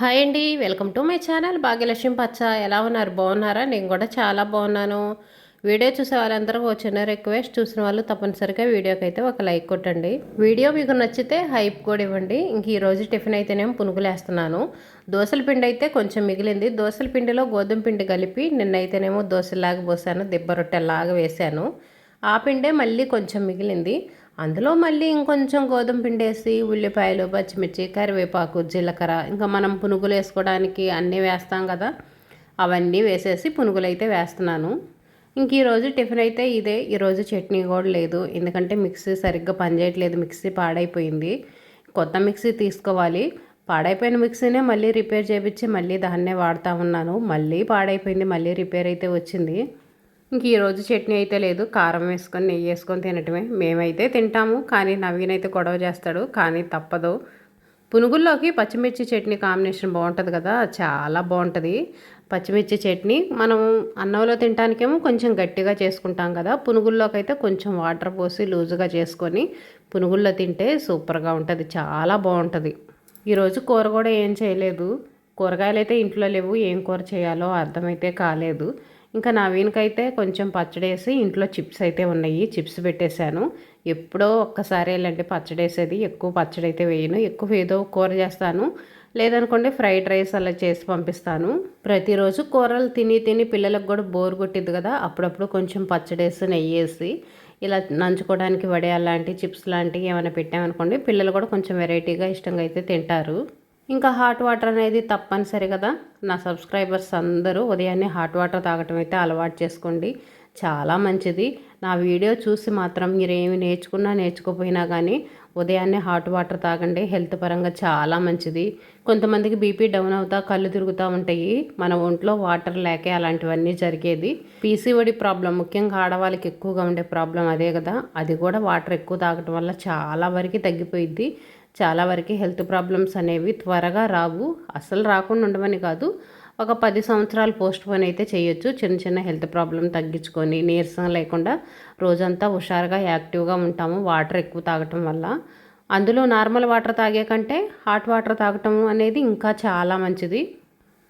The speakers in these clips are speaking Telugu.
హాయ్ అండి welcome to my channel. Bhagyalakshmi పచ్చ ఎలా ఉన్నారు? బాగున్నారా? నేను కూడా చాలా బాగున్నాను. వీడియో చూసే వాళ్ళందరూ ఓ చిన్న రిక్వెస్ట్ చూసిన వాళ్ళు తప్పనిసరిగా వీడియోకి అయితే ఒక లైక్ కొట్టండి. వీడియో మీకు నచ్చితే హైప్ కూడా ఇవ్వండి. ఇంక ఈరోజు టిఫిన్ అయితేనేమో పునుగులేస్తున్నాను. దోశల పిండి అయితే కొంచెం మిగిలింది. దోశల పిండిలో గోధుమ పిండి కలిపి నిన్నైతేనేమో దోశలాగా పోసాను దిబ్బ రొట్టెలాగా వేసాను. ఆ పిండే మళ్ళీ కొంచెం మిగిలింది. అందులో మళ్ళీ ఇంకొంచెం గోధుమ పిండి వేసి ఉల్లిపాయలు పచ్చిమిర్చి కరివేపాకు జీలకర్ర ఇంకా మనం పునుగులు వేసుకోవడానికి అన్నీ వేస్తాం కదా అవన్నీ వేసేసి పునుగులు అయితే వేస్తున్నాను. ఇంక ఈరోజు టిఫిన్ అయితే ఇదే. ఈరోజు చట్నీ కూడా లేదు. ఎందుకంటే మిక్సీ సరిగ్గా పనిచేయట్లేదు. మిక్సీ పాడైపోయింది. కొత్త మిక్సీ తీసుకోవాలి. పాడైపోయిన మిక్సీనే మళ్ళీ రిపేర్ చేయించి మళ్ళీ దాన్నే వాడుతూ ఉన్నాను. మళ్ళీ పాడైపోయింది. మళ్ళీ రిపేర్ అయితే వచ్చింది. ఇంక ఈరోజు చట్నీ అయితే లేదు. కారం వేసుకొని నెయ్యి వేసుకొని తినటమే. మేమైతే తింటాము కానీ నవీన్ అయితే గొడవ చేస్తాడు కానీ తప్పదు. పునుగుల్లోకి పచ్చిమిర్చి చట్నీ కాంబినేషన్ బాగుంటుంది కదా చాలా బాగుంటుంది. పచ్చిమిర్చి చట్నీ మనం అన్నంలో తినటానికేమో కొంచెం గట్టిగా చేసుకుంటాం కదా పునుగుల్లోకి అయితే కొంచెం వాటర్ పోసి లూజుగా చేసుకొని పునుగుల్లో తింటే సూపర్గా ఉంటుంది చాలా బాగుంటుంది. ఈరోజు కూర కూడా ఏం చేయలేదు. కూరగాయలు అయితే ఇంట్లో లేవు ఏం కూర చేయాలో అర్థమైతే కాలేదు. ఇంకా నవీన్కైతే కొంచెం పచ్చడి వేసి ఇంట్లో చిప్స్ అయితే ఉన్నాయి. చిప్స్ పెట్టేశాను. ఎప్పుడో ఒక్కసారి ఇలాంటి పచ్చడి వేసేది ఎక్కువ పచ్చడి అయితే వేయను. ఎక్కువ ఏదో కూర చేస్తాను. లేదనుకోండి ఫ్రైడ్ రైస్ అలా చేసి పంపిస్తాను. ప్రతిరోజు కూరలు తిని తిని పిల్లలకు కూడా బోర్ కొట్టిద్ది కదా. అప్పుడప్పుడు కొంచెం పచ్చడి వేసి నెయ్యి వేసి ఇలా నంచుకోవడానికి వడే అలాంటి చిప్స్ లాంటివి ఏమైనా పెట్టామనుకోండి పిల్లలు కూడా కొంచెం వెరైటీగా ఇష్టంగా అయితే తింటారు. ఇంకా హాట్ వాటర్ అనేది తప్పనిసరి కదా. నా సబ్స్క్రైబర్స్ అందరూ ఉదయాన్నే హాట్ వాటర్ తాగటం అయితే అలవాటు చేసుకోండి. చాలా మంచిది. నా వీడియో చూసి మాత్రం మీరు ఏమి నేర్చుకున్నా నేర్చుకోపోయినా కానీ ఉదయాన్నే హాట్ వాటర్ తాగండి. హెల్త్ పరంగా చాలా మంచిది. కొంతమందికి బీపీ డౌన్ అవుతా కళ్ళు తిరుగుతూ ఉంటాయి. మన ఒంట్లో వాటర్ లేకే అలాంటివన్నీ జరిగేది. పీసీఓడి ప్రాబ్లం ముఖ్యంగా ఆడవాళ్ళకి ఎక్కువగా ఉండే ప్రాబ్లం అదే కదా. అది కూడా వాటర్ ఎక్కువ తాగటం వల్ల చాలా వరకు తగ్గిపోయిద్ది. చాలా వరకు హెల్త్ ప్రాబ్లమ్స్ అనేవి త్వరగా రావు. అసలు రాకుండా ఉండమని కాదు. ఒక పది సంవత్సరాలు పోస్ట్ పోన్ అయితే చేయొచ్చు. చిన్న చిన్న హెల్త్ ప్రాబ్లం తగ్గించుకొని నీరసం లేకుండా రోజంతా హుషారుగా యాక్టివ్గా ఉంటాము. వాటర్ ఎక్కువ తాగటం వల్ల. అందులో నార్మల్ వాటర్ తాగే కంటే హాట్ వాటర్ తాగటం అనేది ఇంకా చాలా మంచిది.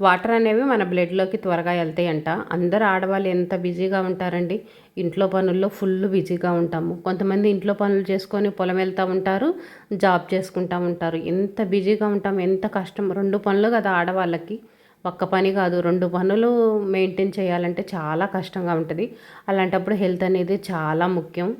వాటర్ అనేవి మన బ్లడ్లోకి త్వరగా వెళ్తాయంట. అందరు ఆడవాళ్ళు ఎంత బిజీగా ఉంటారండి. ఇంట్లో పనుల్లో ఫుల్ బిజీగా ఉంటాము. కొంతమంది ఇంట్లో పనులు చేసుకొని పొలం వెళ్తూ ఉంటారు జాబ్ చేసుకుంటూ ఉంటారు. ఎంత బిజీగా ఉంటాం ఎంత కష్టం. రెండు పనులు కదా ఆడవాళ్ళకి. ఒక్క పని కాదు రెండు పనులు మెయింటైన్ చేయాలంటే చాలా కష్టంగా ఉంటుంది. అలాంటప్పుడు హెల్త్ అనేది చాలా ముఖ్యం.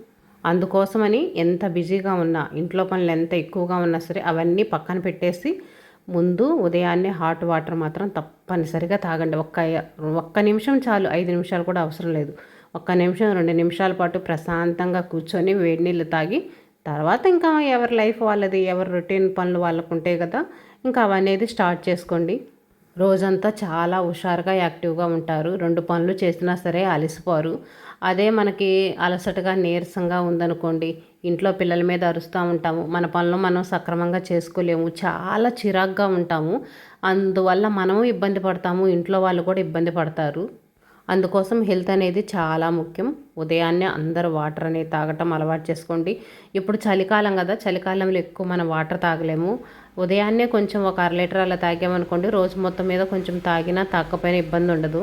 అందుకోసమని ఎంత బిజీగా ఉన్నా ఇంట్లో పనులు ఎంత ఎక్కువగా ఉన్నా సరే అవన్నీ పక్కన పెట్టేసి ముందు ఉదయాన్నే హాట్ వాటర్ మాత్రం తప్పనిసరిగా తాగండి. ఒక్క ఒక్క నిమిషం చాలు ఐదు నిమిషాలు కూడా అవసరం లేదు. ఒక్క నిమిషం రెండు నిమిషాల పాటు ప్రశాంతంగా కూర్చొని వేడి నీళ్ళు తాగి తర్వాత ఇంకా ఎవరి లైఫ్ వాళ్ళది ఎవరి రొటీన్ పనులు వాళ్ళకు ఉంటాయి కదా ఇంకా అవనేది స్టార్ట్ చేసుకోండి. రోజంతా చాలా హుషారుగా యాక్టివ్గా ఉంటారు. రెండు పనులు చేసినా సరే అలసిపోరు. అదే మనకి అలసటగా నీరసంగా ఉందనుకోండి ఇంట్లో పిల్లల మీద అరుస్తూ ఉంటాము. మన పనులు మనం సక్రమంగా చేసుకోలేము. చాలా చిరాగ్గా ఉంటాము. అందువల్ల మనము ఇబ్బంది పడతాము. ఇంట్లో వాళ్ళు కూడా ఇబ్బంది పడతారు. అందుకోసం హెల్త్ అనేది చాలా ముఖ్యం. ఉదయాన్నే అందరూ వాటర్ అనేది తాగటం అలవాటు చేసుకోండి. ఇప్పుడు చలికాలం కదా చలికాలంలో ఎక్కువ మనం వాటర్ తాగలేము. ఉదయాన్నే కొంచెం ఒక అర లీటర్ అలా తాగామనుకోండి రోజు మొత్తం మీద కొంచెం తాగినా తాగకపోయినా ఇబ్బంది ఉండదు.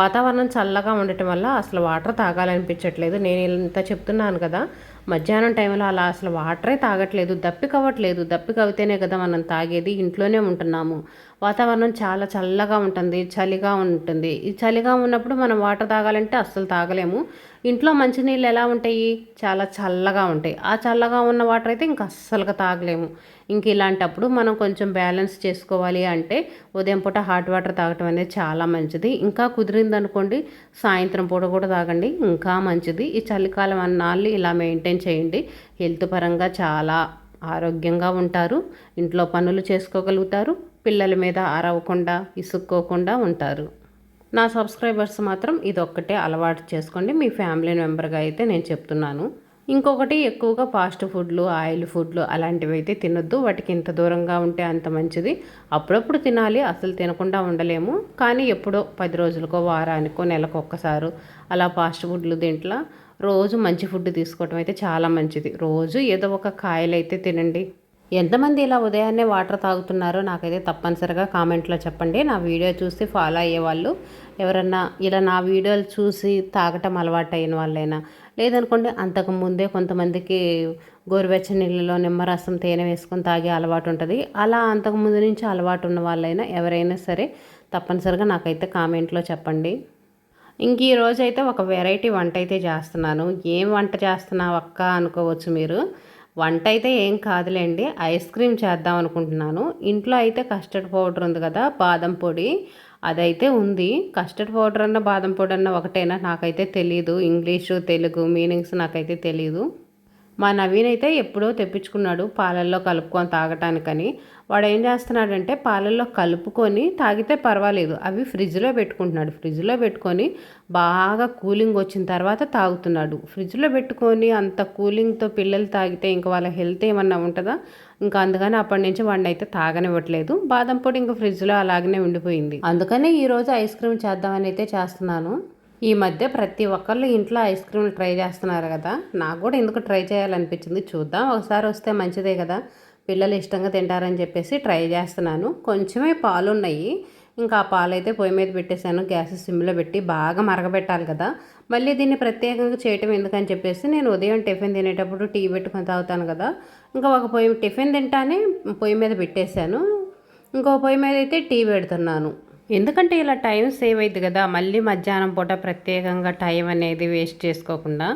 వాతావరణం చల్లగా ఉండటం వల్ల అసలు వాటర్ తాగాలనిపించట్లేదు. నేను ఇంత చెప్తున్నాను కదా మధ్యాహ్నం టైంలో అలా అసలు వాటరే తాగట్లేదు దప్పికవ్వట్లేదు దప్పిక కదా మనం తాగేది. ఇంట్లోనే ఉంటున్నాము. వాతావరణం చాలా చల్లగా ఉంటుంది చలిగా ఉంటుంది. ఈ చలిగా ఉన్నప్పుడు మనం వాటర్ తాగాలంటే అస్సలు తాగలేము. ఇంట్లో మంచినీళ్ళు ఎలా ఉంటాయి? చాలా చల్లగా ఉంటాయి. ఆ చల్లగా ఉన్న వాటర్ అయితే ఇంకా అస్సలుగా తాగలేము. ఇంక ఇలాంటప్పుడు మనం కొంచెం బ్యాలెన్స్ చేసుకోవాలి అంటే ఉదయం పూట హాట్ వాటర్ తాగటం అనేది చాలా మంచిది. ఇంకా కుదిరింది అనుకోండి సాయంత్రం పూట కూడా తాగండి. ఇంకా మంచిది. ఈ చలికాలం అన్నాళ్ళు ఇలా మెయింటైన్ చేయండి. హెల్త్ పరంగా చాలా ఆరోగ్యంగా ఉంటారు. ఇంట్లో పనులు చేసుకోగలుగుతారు. పిల్లల మీద అరవకుండా ఇసుక్కోకుండా ఉంటారు. నా సబ్స్క్రైబర్స్ మాత్రం ఇది ఒక్కటే అలవాటు చేసుకోండి. మీ ఫ్యామిలీ మెంబర్గా అయితే నేను చెప్తున్నాను. ఇంకొకటి ఎక్కువగా ఫాస్ట్ ఫుడ్లు ఆయిల్ ఫుడ్లు అలాంటివి అయితే తినొద్దు. వాటికి ఇంత దూరంగా ఉంటే అంత మంచిది. అప్పుడప్పుడు తినాలి అసలు తినకుండా ఉండలేము. కానీ ఎప్పుడో పది రోజులకో వారానికో నెలకు ఒక్కసారి అలా ఫాస్ట్ ఫుడ్లు దీంట్లో రోజు మంచి ఫుడ్ తీసుకోవటం అయితే చాలా మంచిది. రోజు ఏదో ఒక కాయలు అయితే తినండి. ఎంతమంది ఇలా ఉదయాన్నే వాటర్ తాగుతున్నారో నాకైతే తప్పనిసరిగా కామెంట్లో చెప్పండి. నా వీడియో చూసి ఫాలో అయ్యే వాళ్ళు ఎవరన్నా ఇలా నా వీడియోలు చూసి తాగటం అలవాటు అయిన వాళ్ళైనా లేదనుకోండి అంతకు ముందే కొంతమందికి గోరువెచ్చని నీళ్ళలో నిమ్మరసం తేనె వేసుకొని తాగే అలవాటు ఉంటుంది. అలా అంతకు ముందు నుంచి అలవాటు ఉన్న వాళ్ళైనా ఎవరైనా సరే తప్పనిసరిగా నాకైతే కామెంట్లో చెప్పండి. ఇంక ఈరోజు అయితే ఒక వెరైటీ వంట అయితే చేస్తున్నాను. ఏం వంట చేస్తున్నావు అక్క అనుకోవచ్చు మీరు. వంట అయితే ఏం కాదులేండి ఐస్ క్రీమ్ చేద్దాం అనుకుంటున్నాను. ఇంట్లో అయితే కస్టర్డ్ పౌడర్ ఉంది కదా బాదం పొడి అదైతే ఉంది. కస్టర్డ్ పౌడర్ అన్న బాదం పొడి అన్న ఒకటేనా? నాకైతే తెలియదు ఇంగ్లీషు తెలుగు మీనింగ్స్ నాకైతే తెలియదు మా నవీన్ అయితే ఎప్పుడో తెప్పించుకున్నాడు పాలల్లో కలుపుకొని తాగటానికని. వాడు ఏం చేస్తున్నాడంటే పాలల్లో కలుపుకొని తాగితే పర్వాలేదు అవి ఫ్రిడ్జ్లో పెట్టుకుంటున్నాడు. ఫ్రిడ్జ్లో పెట్టుకొని బాగా కూలింగ్ వచ్చిన తర్వాత తాగుతున్నాడు. ఫ్రిడ్జ్లో పెట్టుకొని అంత కూలింగ్తో పిల్లలు తాగితే ఇంకా వాళ్ళ హెల్త్ ఏమన్నా ఉంటుందా? ఇంకా అందుకని అప్పటి నుంచి వాడిని అయితే తాగనివ్వట్లేదు. బాదం పొడి ఇంకా ఫ్రిడ్జ్లో అలాగనే ఉండిపోయింది. అందుకనే ఈరోజు ఐస్ క్రీమ్ చేద్దామని అయితే చేస్తున్నాను. ఈ మధ్య ప్రతి ఒక్కళ్ళు ఇంట్లో ఐస్ క్రీమ్లు ట్రై చేస్తున్నారు కదా. నాకు కూడా ఎందుకు ట్రై చేయాలనిపించింది చూద్దాం. ఒకసారి వస్తే మంచిదే కదా. పిల్లలు ఇష్టంగా తింటారని చెప్పేసి ట్రై చేస్తున్నాను. కొంచెమే పాలు ఉన్నాయి ఇంకా ఆ పాలు అయితే పొయ్యి మీద పెట్టేశాను. గ్యాస్ సిమ్లో పెట్టి బాగా మరగబెట్టాలి కదా. మళ్ళీ దీన్ని ప్రత్యేకంగా చేయటం ఎందుకని చెప్పేసి నేను ఉదయం టిఫిన్ తినేటప్పుడు టీ పెట్టుకొని తాగుతాను కదా. ఇంకా ఒక పొయ్యి టిఫిన్ తింటానే పొయ్యి మీద పెట్టేశాను. ఇంకో పొయ్యి మీద అయితే టీ పెడుతున్నాను. ఎందుకంటే ఇలా టైం సేవ్ అయింది కదా మళ్ళీ మధ్యాహ్నం పూట ప్రత్యేకంగా టైం అనేది వేస్ట్ చేసుకోకుండా.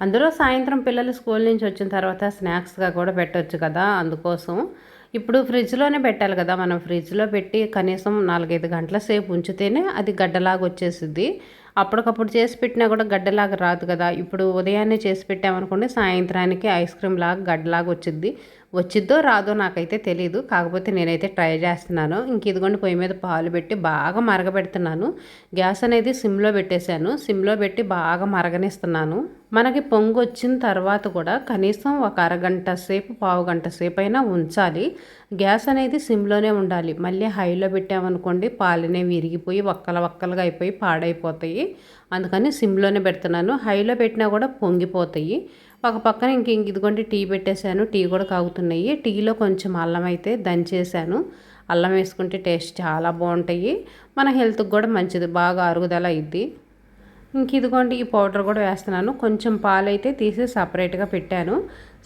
అందులో సాయంత్రం పిల్లలు స్కూల్ నుంచి వచ్చిన తర్వాత స్నాక్స్గా కూడా పెట్టవచ్చు కదా అందుకోసం. ఇప్పుడు ఫ్రిడ్జ్లోనే పెట్టాలి కదా మనం ఫ్రిడ్జ్లో పెట్టి కనీసం నాలుగైదు గంటల సేపు ఉంచితేనే అది గడ్డలాగా వచ్చేసింది అప్పటికప్పుడు చేసి పెట్టినా కూడా గడ్డలాగా రాదు కదా. ఇప్పుడు ఉదయాన్నే చేసి పెట్టామనుకోండి సాయంత్రానికి ఐస్ క్రీమ్ లాగా గడ్డలాగా వచ్చింది వచ్చిద్దో రాదో నాకైతే తెలియదు కాకపోతే నేనైతే ట్రై చేస్తున్నాను. ఇంక ఇదిగోండి పొయ్యి మీద పాలు పెట్టి బాగా మరగబెడుతున్నాను. గ్యాస్ అనేది సిమ్లో పెట్టేశాను. సిమ్లో పెట్టి బాగా మరగనిస్తున్నాను. మనకి పొంగు వచ్చిన తర్వాత కూడా కనీసం ఒక అరగంట సేపు పావు గంట సేపు అయినా ఉంచాలి. గ్యాస్ అనేది సిమ్లోనే ఉండాలి. మళ్ళీ హైలో పెట్టామనుకోండి పాలనే విరిగిపోయి ఒక్కల వక్కలుగా అయిపోయి పాడైపోతాయి. అందుకని సిమ్లోనే పెడుతున్నాను. హైలో పెట్టినా కూడా పొంగిపోతాయి. ఒక పక్కన ఇంక ఇంక ఇదిగోండి టీ పెట్టేశాను. టీ కూడా కాగుతున్నాయి. టీలో కొంచెం అల్లం అయితే దంచేసాను అల్లం వేసుకుంటే టేస్ట్ చాలా బాగుంటాయి. మన హెల్త్కి కూడా మంచిది. బాగా అరుగుదల అయింది ఇంక ఇదిగోండి ఈ పౌడర్ కూడా వేస్తున్నాను. కొంచెం పాలు అయితే తీసి సపరేట్గా పెట్టాను.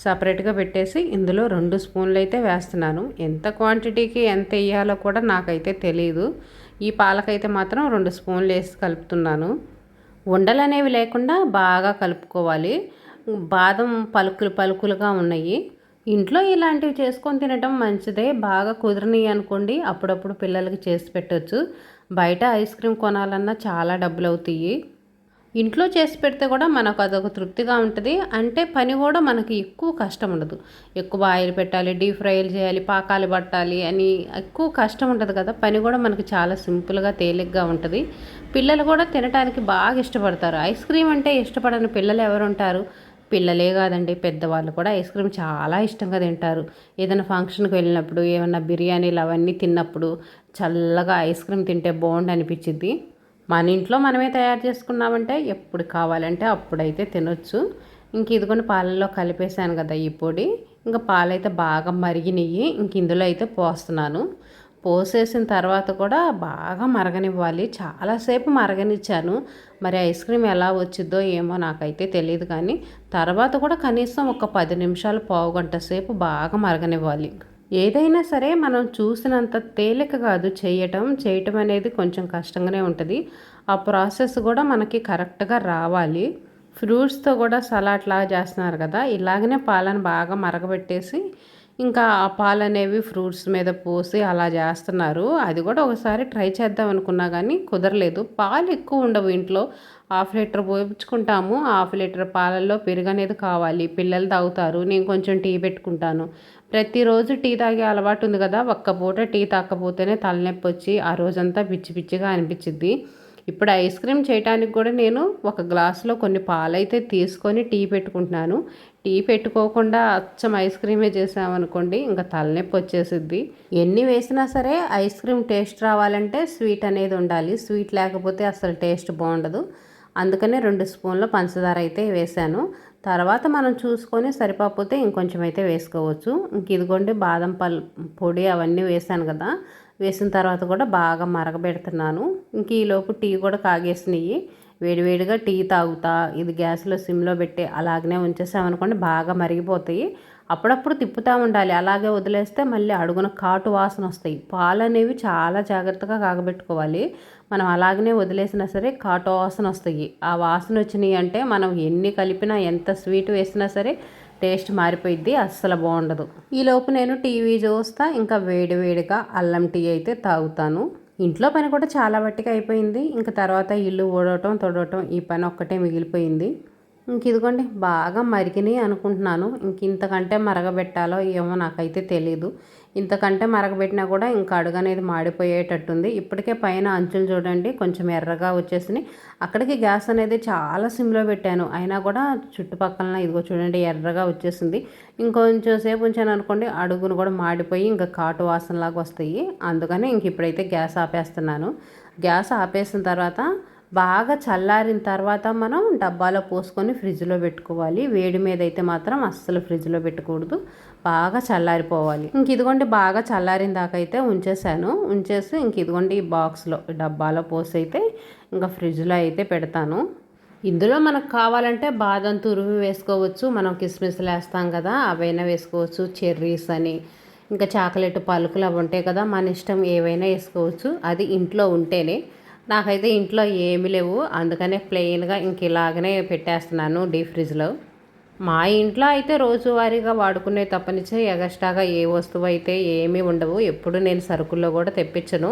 సపరేట్గా పెట్టేసి ఇందులో రెండు స్పూన్లు అయితే వేస్తున్నాను. ఎంత క్వాంటిటీకి ఎంత వేయాలో కూడా నాకైతే తెలియదు ఈ పాలకైతే మాత్రం రెండు స్పూన్లు వేసి కలుపుతున్నాను. ఉండలు అనేవి లేకుండా బాగా కలుపుకోవాలి. బాదం పలుకులు పలుకులుగా ఉన్నాయి. ఇంట్లో ఇలాంటివి చేసుకొని తినటం మంచిదే. బాగా కుదరని అనుకోండి అప్పుడప్పుడు పిల్లలకి చేసి పెట్టవచ్చు బయట ఐస్ క్రీమ్ కొనాలన్నా చాలా డబ్బులు అవుతాయి ఇంట్లో చేసి పెడితే కూడా మనకు అదొక తృప్తిగా ఉంటుంది. అంటే పని కూడా మనకి ఎక్కువ కష్టం ఉండదు. ఎక్కువ ఆయిల్ పెట్టాలి డీప్ ఫ్రైలు చేయాలి పాకాలు పట్టాలి అని ఎక్కువ కష్టం ఉంటుంది కదా. పని కూడా మనకి చాలా సింపుల్గా తేలిగ్గా ఉంటుంది. పిల్లలు కూడా తినడానికి బాగా ఇష్టపడతారు. ఐస్ క్రీమ్ అంటే ఇష్టపడని పిల్లలు ఎవరు ఉంటారు పిల్లలే కాదండి పెద్దవాళ్ళు కూడా ఐస్ క్రీమ్ చాలా ఇష్టంగా తింటారు. ఏదైనా ఫంక్షన్కి వెళ్ళినప్పుడు ఏమైనా బిర్యానీలు అవన్నీ తిన్నప్పుడు చల్లగా ఐస్ క్రీమ్ తింటే బాగుండు అనిపించింది మన ఇంట్లో మనమే తయారు చేసుకున్నామంటే ఎప్పుడు కావాలంటే అప్పుడైతే తినొచ్చు. ఇంక ఇదిగోని పాలల్లో కలిపేశాను కదా ఈ పొడి. ఇంకా పాలైతే బాగా మరిగినవి ఇంక ఇందులో అయితే పోస్తున్నాను. పోసేసిన తర్వాత కూడా బాగా మరగనివ్వాలి. చాలాసేపు మరగనిచ్చాను. మరి ఐస్ క్రీమ్ ఎలా వచ్చిద్దో ఏమో నాకైతే తెలియదు కానీ తర్వాత కూడా కనీసం ఒక పది నిమిషాలు పావు గంట సేపు బాగా మరగనివ్వాలి. ఏదైనా సరే మనం చూసినంత తేలిక కాదు చేయటం. చేయటం అనేది కొంచెం కష్టంగానే ఉంటుంది. ఆ ప్రాసెస్ కూడా మనకి కరెక్ట్గా రావాలి. ఫ్రూట్స్తో కూడా సలాడ్ లాగా చేస్తున్నారు కదా ఇలాగనే పాలను బాగా మరగబెట్టేసి ఇంకా ఆ పాలు అనేవి ఫ్రూట్స్ మీద పోసి అలా చేస్తున్నారు. అది కూడా ఒకసారి ట్రై చేద్దాం అనుకున్నా కానీ కుదరలేదు. పాలు ఎక్కువ ఉండవు ఇంట్లో. హాఫ్ లీటర్ పోయించుకుంటాము. హాఫ్ లీటర్ పాలల్లో పెరుగు అనేది కావాలి. పిల్లలు తాగుతారు. నేను కొంచెం టీ పెట్టుకుంటాను. ప్రతిరోజు టీ తాగే అలవాటు ఉంది కదా. ఒక్క పూట టీ తాకపోతేనే తలనొప్పి వచ్చి ఆ రోజంతా పిచ్చి పిచ్చిగా అనిపించింది ఇప్పుడు ఐస్ క్రీమ్ చేయడానికి కూడా నేను ఒక గ్లాసులో కొన్ని పాలైతే తీసుకొని టీ పెట్టుకుంటున్నాను. టీ పెట్టుకోకుండా అచ్చం ఐస్ క్రీమే చేసామనుకోండి ఇంకా తలనొప్పి వచ్చేసిద్ది. ఎన్ని వేసినా సరే ఐస్ క్రీమ్ టేస్ట్ రావాలంటే స్వీట్ అనేది ఉండాలి. స్వీట్ లేకపోతే అసలు టేస్ట్ బాగుండదు. అందుకనే రెండు స్పూన్ల పంచదార అయితే వేశాను తర్వాత మనం చూసుకొని సరిపోతే ఇంకొంచెం అయితే వేసుకోవచ్చు. ఇంక ఇదిగోండి బాదం పల్ పొడి అవన్నీ వేసాను కదా. వేసిన తర్వాత కూడా బాగా మరగబెడుతున్నాను. ఇంక ఈలోపు టీ కూడా కాగేసినాయి వేడివేడిగా టీ తాగుతా. ఇది గ్యాస్లో సిమ్లో పెట్టి అలాగనే ఉంచేసామనుకోండి బాగా మరిగిపోతాయి. అప్పుడప్పుడు తిప్పుతూ ఉండాలి. అలాగే వదిలేస్తే మళ్ళీ అడుగున కాటు వాసన వస్తాయి. పాలు అనేవి చాలా జాగ్రత్తగా కాగబెట్టుకోవాలి. మనం అలాగనే వదిలేసినా సరే కాటు వాసన వస్తాయి. ఆ వాసన వచ్చినాయి అంటే మనం ఎన్ని కలిపినా ఎంత స్వీట్ వేసినా సరే టేస్ట్ మారిపోయిద్ది అస్సలు బాగుండదు. ఈలోపు నేను టీవీ చూస్తా ఇంకా వేడివేడిగా అల్లం టీ అయితే తాగుతాను. ఇంట్లో పని కూడా చాలా బట్టిగా అయిపోయింది. ఇంకా తర్వాత ఇల్లు ఊడవటం తొడవటం ఈ పని ఒక్కటే మిగిలిపోయింది. ఇంక ఇదిగోండి బాగా మరిగినాయి అనుకుంటున్నాను. ఇంక ఇంతకంటే మరగబెట్టాలో ఏమో నాకైతే తెలీదు. ఇంతకంటే మరగబెట్టినా కూడా ఇంకా అడుగు అనేది మాడిపోయేటట్టుంది. ఇప్పటికే పైన అంచులు చూడండి కొంచెం ఎర్రగా వచ్చేసినాయి. అక్కడికి గ్యాస్ అనేది చాలా సిమ్లో పెట్టాను. అయినా కూడా చుట్టుపక్కల ఇదిగో చూడండి ఎర్రగా వచ్చేసింది. ఇంకొంచెం సేపు ఉంచాను అనుకోండి అడుగును కూడా మాడిపోయి ఇంకా కాటు వాసనలాగా వస్తాయి. అందుకని ఇంక ఇప్పుడైతే గ్యాస్ ఆపేస్తున్నాను. గ్యాస్ ఆపేసిన తర్వాత బాగా చల్లారిన తర్వాత మనం డబ్బాలో పోసుకొని ఫ్రిడ్జ్లో పెట్టుకోవాలి. వేడి మీద అయితే మాత్రం అస్సలు ఫ్రిడ్జ్లో పెట్టకూడదు. బాగా చల్లారిపోవాలి. ఇంక ఇదిగోండి బాగా చల్లారిన దాకా అయితే ఉంచేసాను. ఉంచేసి ఇంక ఇదిగోండి ఈ బాక్స్లో డబ్బాలో పోసి అయితే ఇంకా ఫ్రిడ్జ్లో అయితే పెడతాను. ఇందులో మనకు కావాలంటే బాదం తురుము వేసుకోవచ్చు. మనం కిస్మిస్లు వేస్తాం కదా అవైనా వేసుకోవచ్చు. చెర్రీస్ అని ఇంకా చాక్లెట్ పలుకులు అవి ఉంటాయి కదా మన ఇష్టం ఏవైనా వేసుకోవచ్చు. అది ఇంట్లో ఉంటేనే. నాకైతే ఇంట్లో ఏమి లేవు. అందుకనే ప్లెయిన్గా ఇంక ఇలాగనే పెట్టేస్తున్నాను డీప్ ఫ్రిడ్జ్లో. మా ఇంట్లో అయితే రోజువారీగా వాడుకునే తప్పనిచే ఎగస్ట్రాగా ఏ వస్తువు అయితే ఏమీ ఉండవు. ఎప్పుడు నేను సరుకుల్లో కూడా తెప్పించను.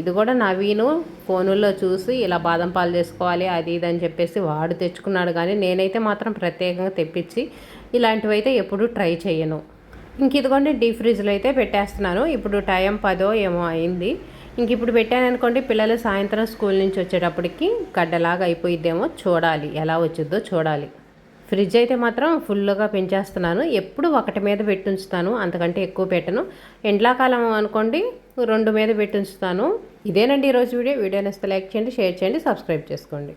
ఇది కూడా నవీను ఫోనుల్లో చూసి ఇలా బాదం పాలు చేసుకోవాలి అది ఇది అని చెప్పేసి వాడు తెచ్చుకున్నాడు. కానీ నేనైతే మాత్రం ప్రత్యేకంగా తెప్పించి ఇలాంటివి అయితే ఎప్పుడూ ట్రై చేయను. ఇంక ఇదిగోండి డీప్ ఫ్రిడ్జ్లో అయితే పెట్టేస్తున్నాను. ఇప్పుడు టైం పదో ఏమో అయింది. ఇంక ఇప్పుడు పెట్టాను అనుకోండి పిల్లలు సాయంత్రం స్కూల్ నుంచి వచ్చేటప్పటికి గడ్డలాగా అయిపోయిద్దేమో. చూడాలి ఎలా వచ్చిద్దో చూడాలి. ఫ్రిడ్జ్ అయితే మాత్రం ఫుల్గా పెంచేస్తున్నాను. ఎప్పుడు ఒకటి మీద పెట్టుంచుతాను. అంతకంటే ఎక్కువ పెట్టను. ఎండాకాలం అనుకోండి రెండు మీద పెట్టుంచుతాను. ఇదేనండి ఈరోజు వీడియో. వీడియో నేస్తే లైక్ చేయండి షేర్ చేయండి సబ్స్క్రైబ్ చేసుకోండి.